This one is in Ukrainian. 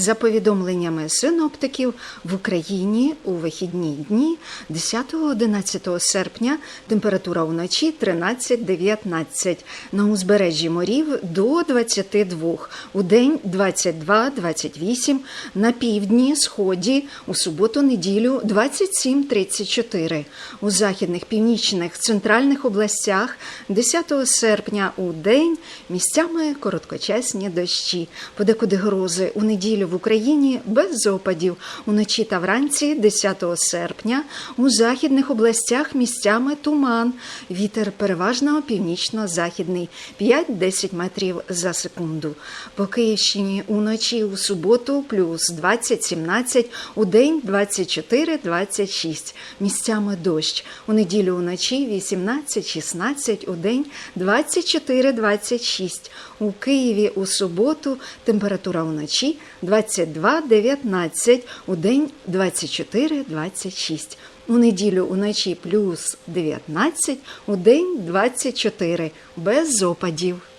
За повідомленнями синоптиків, в Україні у вихідні дні 10-11 серпня температура вночі 13-19, на узбережжі морів до 22, у день 22-28, на півдні, сході, у суботу-неділю 27-34, у західних, північних, центральних областях 10 серпня у день місцями короткочасні дощі, подекуди грози. У неділю в Україні без опадів. Уночі та вранці 10 серпня у західних областях місцями туман. Вітер переважно північно-західний 5-10 метрів за секунду. По Київщині уночі у суботу плюс 20-17, у день 24-26. Місцями дощ. У неділю уночі 18-16, у день 24-26. У Києві у суботу температура вночі 22-19, у день 24-26. У неділю уночі плюс 19, у день 24, без опадів.